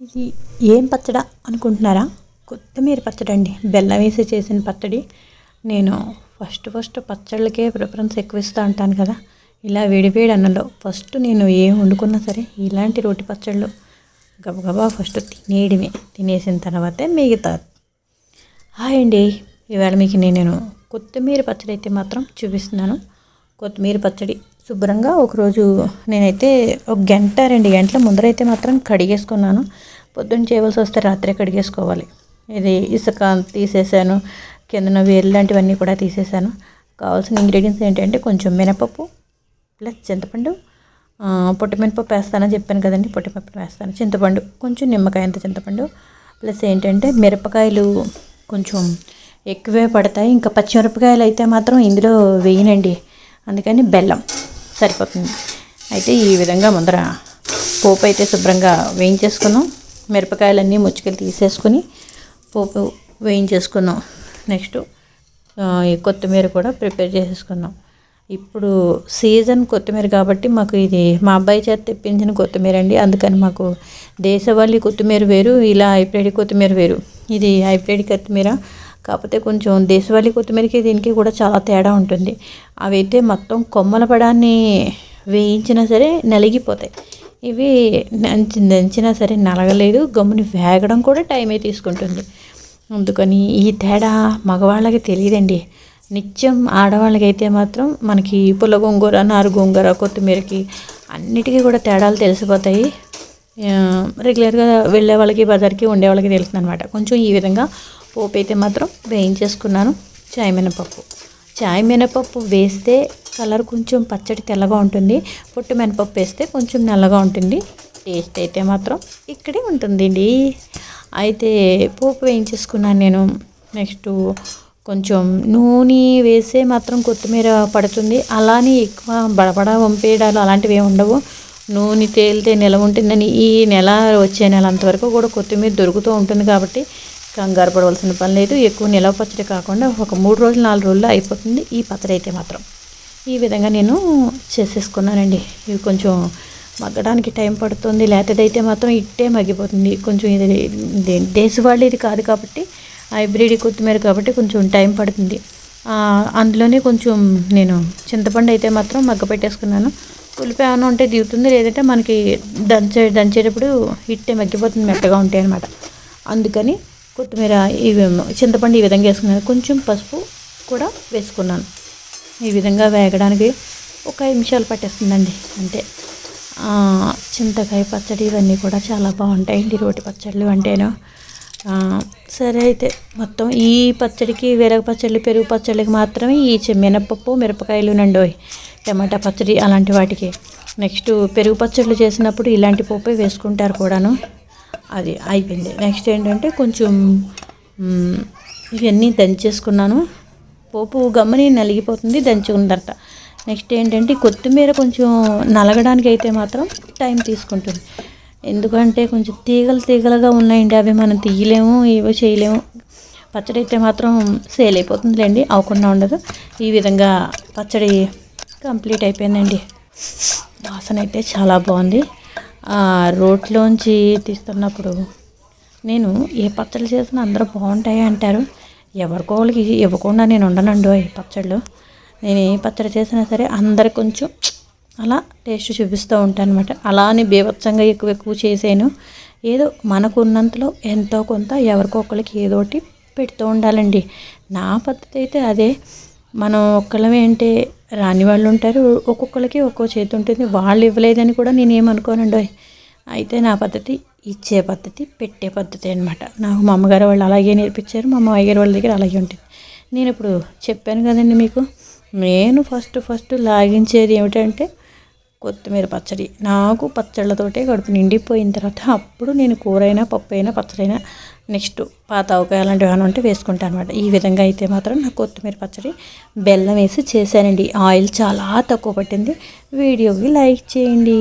ఇది ఏం పచ్చడా అనుకుంటున్నారా? కొత్తిమీర పచ్చడి అండి బెల్లం వేసి చేసిన పచ్చడి. నేను ఫస్ట్ ఫస్ట్ పచ్చళ్ళకే ప్రిఫరెన్స్ ఎక్కువ ఇస్తూ ఉంటాను కదా. ఇలా వేడివేడి అన్నంలో ఫస్ట్ నేను ఏం వండుకున్నా సరే ఇలాంటి రోటి పచ్చళ్ళు గబగబా ఫస్ట్ తినేయడమే. తినేసిన తర్వాతే మిగతా. హాయ్ అండి. ఇవాళ మీకు నేను కొత్తిమీర పచ్చడి అయితే మాత్రం చూపిస్తున్నాను. కొత్తిమీర పచ్చడి శుభ్రంగా ఒకరోజు నేనైతే ఒక గంట రెండు గంటల ముందరైతే మాత్రం కడిగేసుకున్నాను. పొద్దున్న చేయవలసి వస్తే రాత్రే కడిగేసుకోవాలి. ఇది ఇసుక తీసేసాను కిందన వేరు లాంటివన్నీ కూడా తీసేసాను. కావాల్సిన ఇంగ్రీడియంట్స్ ఏంటంటే కొంచెం మినపప్పు ప్లస్ చింతపండు. పొట్టిమినపప్పు వేస్తానని చెప్పాను కదండి పొట్టిమినపప్పు వేస్తాను. చింతపండు కొంచెం నిమ్మకాయ అంత చింతపండు. ప్లస్ ఏంటంటే మిరపకాయలు కొంచెం ఎక్కువే పడతాయి. ఇంకా పచ్చిమిరపకాయలు అయితే మాత్రం ఇందులో వేయనండి. అందుకని బెల్లం. సరిపోతుంది. అయితే ఈ విధంగా ముందర పోపు అయితే శుభ్రంగా వేయించేసుకున్నాం. మిరపకాయలన్నీ ముచ్చుకెళ్ళి తీసేసుకుని పోపు వేయించేసుకున్నాం. నెక్స్ట్ ఈ కొత్తిమీర కూడా ప్రిపేర్ చేసేసుకున్నాం. ఇప్పుడు సీజన్ కొత్తిమీర కాబట్టి మాకు ఇది మా అబ్బాయి చేత తెప్పించిన కొత్తిమీర అండి. అందుకని మాకు దేశవాళీ కొత్తిమీర వేరు ఇలా హైబ్రిడ్ కొత్తిమీర వేరు. ఇది హైబ్రిడ్ కొత్తిమీర. కాకపోతే కొంచెం దేశవాళీ కొత్తిమీరకి దీనికి కూడా చాలా తేడా ఉంటుంది. అవైతే మొత్తం కొమ్మల పడాన్ని వేయించినా సరే నలిగిపోతాయి. ఇవి దంచినా సరే నలగలేదు గమ్ముని వేగడం కూడా టైమే తీసుకుంటుంది. అందుకని ఈ తేడా మగవాళ్ళకి తెలియదండి. నిత్యం ఆడవాళ్ళకైతే మాత్రం మనకి పుల్ల గోంగూర నారు గోంగూర కొత్తిమీరకి అన్నిటికీ కూడా తేడాలు తెలిసిపోతాయి. రెగ్యులర్గా వెళ్ళే వాళ్ళకి బజార్కి ఉండే వాళ్ళకి తెలుస్తుంది అనమాట కొంచెం ఈ విధంగా పోపు అయితే మాత్రం వేయించేసుకున్నాను చాయ్ మినపప్పు. చాయ్ మినపప్పు వేస్తే కలర్ కొంచెం పచ్చడి తెల్లగా ఉంటుంది. పొట్టు మినపప్పు వేస్తే కొంచెం నల్లగా ఉంటుంది. టేస్ట్ అయితే మాత్రం ఇక్కడే ఉంటుందండి. అయితే పోపు వేయించేసుకున్నాను నేను. నెక్స్ట్ కొంచెం నూనె వేసే మాత్రం కొత్తిమీర పడుతుంది. అలానే ఎక్కువ బడబడ వంపేయడాలు అలాంటివి ఏమి ఉండవు. నూనె తేలితే నెల ఉంటుందని ఈ నెల వచ్చే నెల అంతవరకు కూడా కొత్తిమీర దొరుకుతూ ఉంటుంది కాబట్టి కంగారు పడవలసిన పని లేదు. ఎక్కువ నిలవ పచ్చడి కాకుండా ఒక మూడు రోజులు నాలుగు రోజుల్లో అయిపోతుంది ఈ పచ్చడి అయితే మాత్రం. ఈ విధంగా నేను చేసేసుకున్నానండి. ఇవి కొంచెం మగ్గడానికి టైం పడుతుంది. లేతదైతే మాత్రం ఇట్టే మగ్గిపోతుంది. కొంచెం ఇది దేశవాళీ ఇది కాదు కాబట్టి హైబ్రిడ్ కొత్తిమీర కాబట్టి కొంచెం టైం పడుతుంది. అందులోనే కొంచెం నేను చింతపండు అయితే మాత్రం మగ్గ పెట్టేసుకున్నాను పులిపి ఏమైనా ఉంటే దిగుతుంది. లేదంటే మనకి దంచే దంచేటప్పుడు ఇట్టే మగ్గిపోతుంది మెత్తగా ఉంటాయి అనమాట అందుకని కొత్తిమీర ఇవి చింతపండు ఈ విధంగా వేసుకున్నాను. కొంచెం పసుపు కూడా వేసుకున్నాను. ఈ విధంగా వేగడానికి ఒక ఐదు నిమిషాలు పట్టేస్తుందండి అంతే. చింతకాయ పచ్చడి ఇవన్నీ కూడా చాలా బాగుంటాయండి రోటి పచ్చళ్ళు అంటేను. సరే అయితే మొత్తం ఈ పచ్చడికి వేరే పచ్చళ్ళు పెరుగు పచ్చళ్ళకి మాత్రమే ఈ మినపప్పు మిరపకాయలు నండోయ్ టమాటా పచ్చడి అలాంటి వాటికి. నెక్స్ట్ పెరుగు పచ్చళ్ళు చేసినప్పుడు ఇలాంటి పప్పు వేసుకుంటారు కూడాను. అది అయిపోయింది. నెక్స్ట్ ఏంటంటే కొంచెం ఇవన్నీ దంచేసుకున్నాను. పోపు గమ్మని నలిగిపోతుంది దంచుకుందట నెక్స్ట్ ఏంటంటే కొత్తిమీర కొంచెం నలగడానికి అయితే మాత్రం టైం తీసుకుంటుంది. ఎందుకంటే కొంచెం తీగలు తీగలుగా ఉన్నాయండి అవి మనం తీయలేము ఏవో చేయలేము. పచ్చడి అయితే మాత్రం సేల్ అయిపోతుందిలేండి అవ్వకుండా ఉండదు. ఈ విధంగా పచ్చడి కంప్లీట్ అయిపోయిందండి. వాసన అయితే చాలా బాగుంది. రోట్లోంచి తీస్తున్నప్పుడు నేను ఏ పచ్చళ్ళు చేసినా అందరూ బాగుంటాయి అంటారు. ఎవరికో వాళ్ళకి ఇవ్వకుండా నేను ఉండనండి పచ్చళ్ళు. నేను ఏ పచ్చడి చేసినా సరే అందరు కొంచెం అలా టేస్ట్ చూపిస్తూ ఉంటాను అనమాట అలా అని బీభత్సంగా ఎక్కువ ఎక్కువ చేసాను. ఏదో మనకు ఉన్నంతలో ఎంతో కొంత ఎవరికొకరికి ఏదో ఒకటి పెడుతూ ఉండాలండి. నా పద్ధతి అయితే అదే. మనం ఒక్కళ్ళమే అంటే రాని వాళ్ళు ఉంటారు ఒక్కొక్కరికి ఒక్కో చేతి ఉంటుంది. వాళ్ళు ఇవ్వలేదని కూడా నేను ఏమనుకోనండి అయితే నా పద్ధతి ఇచ్చే పద్ధతి పెట్టే పద్ధతి అనమాట నాకు మా అమ్మగారు వాళ్ళు అలాగే నేర్పించారు. మా అమ్మగారు గారి వాళ్ళ దగ్గర అలాగే ఉంటుంది. నేను ఇప్పుడు చెప్పాను కదండి మీకు. నేను ఫస్ట్ ఫస్ట్ లాగించేది ఏమిటంటే కొత్తిమీర పచ్చడి. నాకు పచ్చళ్ళతోటే కడుపు నిండిపోయిన తర్వాత అప్పుడు నేను కూరైనా పప్పు అయినా పచ్చడైనా నెక్స్ట్ పాత అవకాయ అలాంటివి ఏమైనా ఉంటే వేసుకుంటాను అనమాట ఈ విధంగా అయితే మాత్రం నాకు కొత్తిమీర పచ్చడి బెల్లం వేసి చేశానండి. ఆయిల్ చాలా తక్కువ పట్టింది. వీడియోకి లైక్ చేయండి.